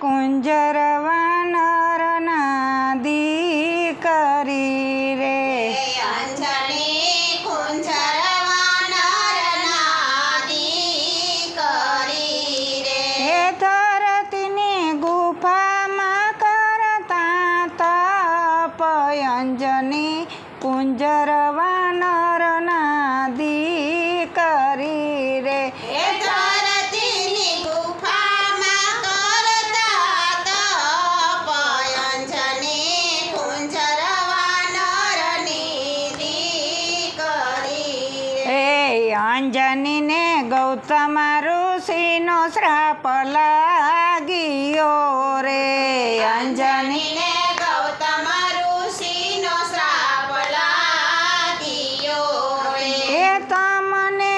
કુંજરવા નરના દીકરી અંજનીને ગૌતમ ઋષિનો શ્રાપ લાગ્યો રે. અંજની અંજનીને ગૌતમ ઋષિનો શ્રાપ લાગ્યો રે. એ તમને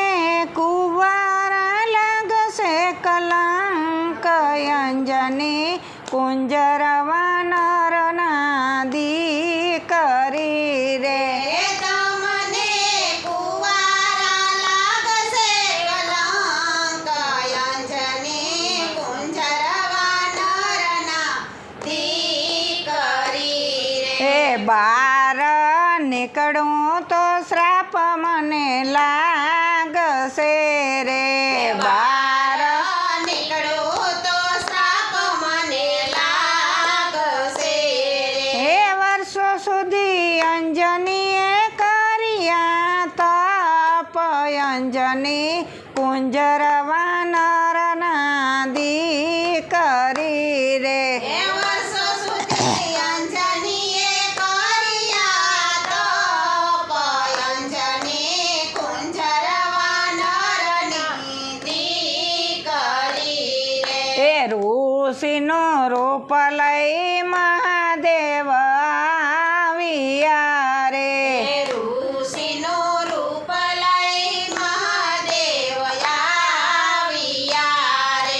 કુંવારા લાગશે કલંક, અંજની કુંજરવા નરના દીકરી બાર નીકળું તો શ્રાપ મને લાગશે રે. બાર નીકળો તો શ્રાપ વર્ષો સુધી અંજનીએ કર્યા તપ. અંજની કુંજરવા રૂપ લઈ મહાદેવ આવ્યા રે.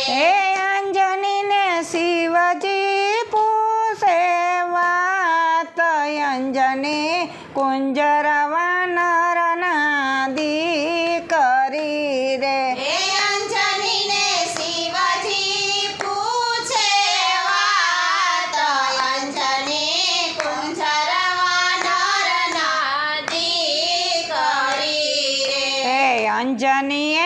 એ અંજનીને શિવજી પૂછે વાત. અંજની કુંજરવા એ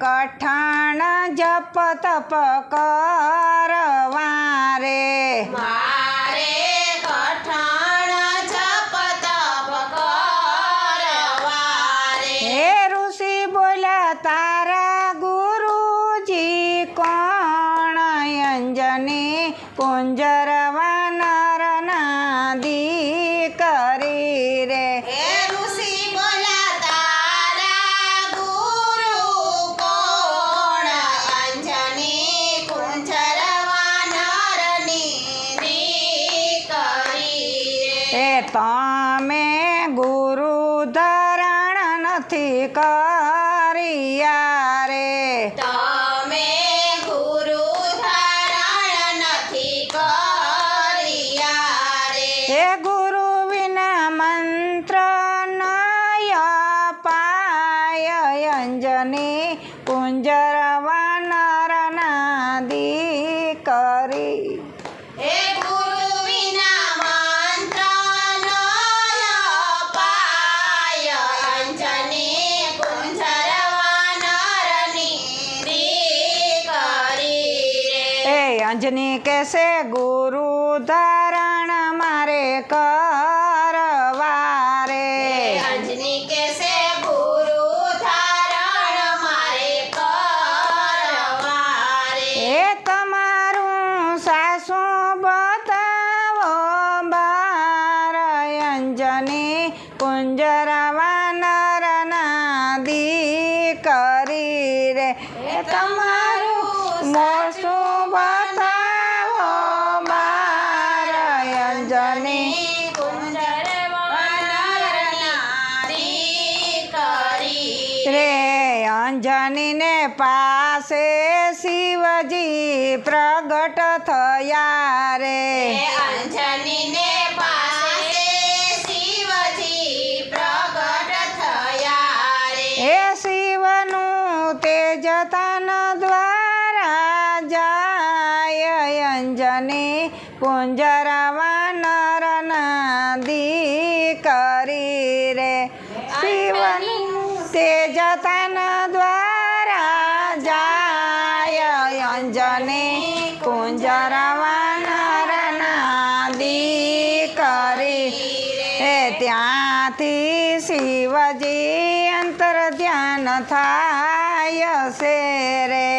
કઠણ જપ તપ કરવા રે મારે કઠણ જપ તપ કરવા રે હે ઋષિ બોલ્યા તારા ગુરુજી કોણ? અંજની કુંજરવા તમે ગુરુ ધરણ નથી કર્યા રે. તમે ગુરુ ધરણ નથી કર્યા રે. હે ગુરુ વિના મંત્ર નય પાય અંજની કુંજરવા અંજની કેસે ગુરુ ધારણ મારે કરવા શિવજી પ્રગટ થયા રે. અંજનીને પાસે શિવજી પ્રગટ થયા રે. એ શિવનું તેજ તન દ્વારા જાય અંજની કુંજરવા અંજની કુંજરવા નરના દીકરી એ ત્યાંથી શિવજી અંતર ધ્યાન થાય છે રે.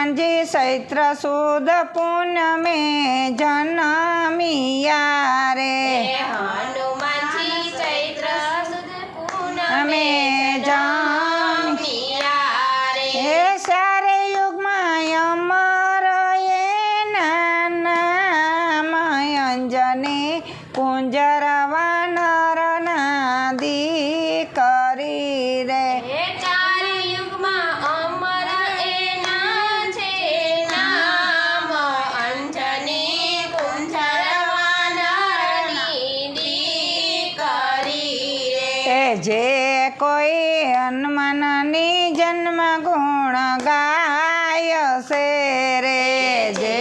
હનુમાનજી ચૈત્ર સુદ પૂનમે જન્મિયા રે હનુમાનજી ચૈત્ર સુદ પૂનમે અમે જે કોઈ હનુમાનની જન્મ ગુણ ગાય છે રે. જે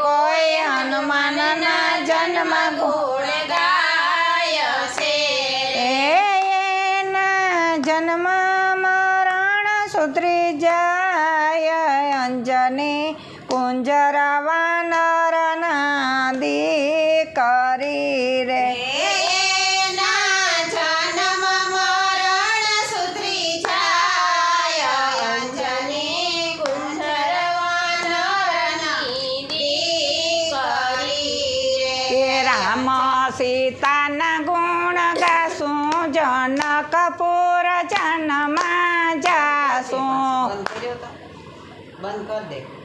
કોઈ હનુમાનના જન્મ ગુણ ગાય છે એના જન્મ મરણ સુધરી જાય. અંજની કુંજરવા નરના દીકરી સીતાના ગુણ ગાશું જનકપુર જન્મમાં જાશું. બંધ કર્યો તો? બંધ કર દે.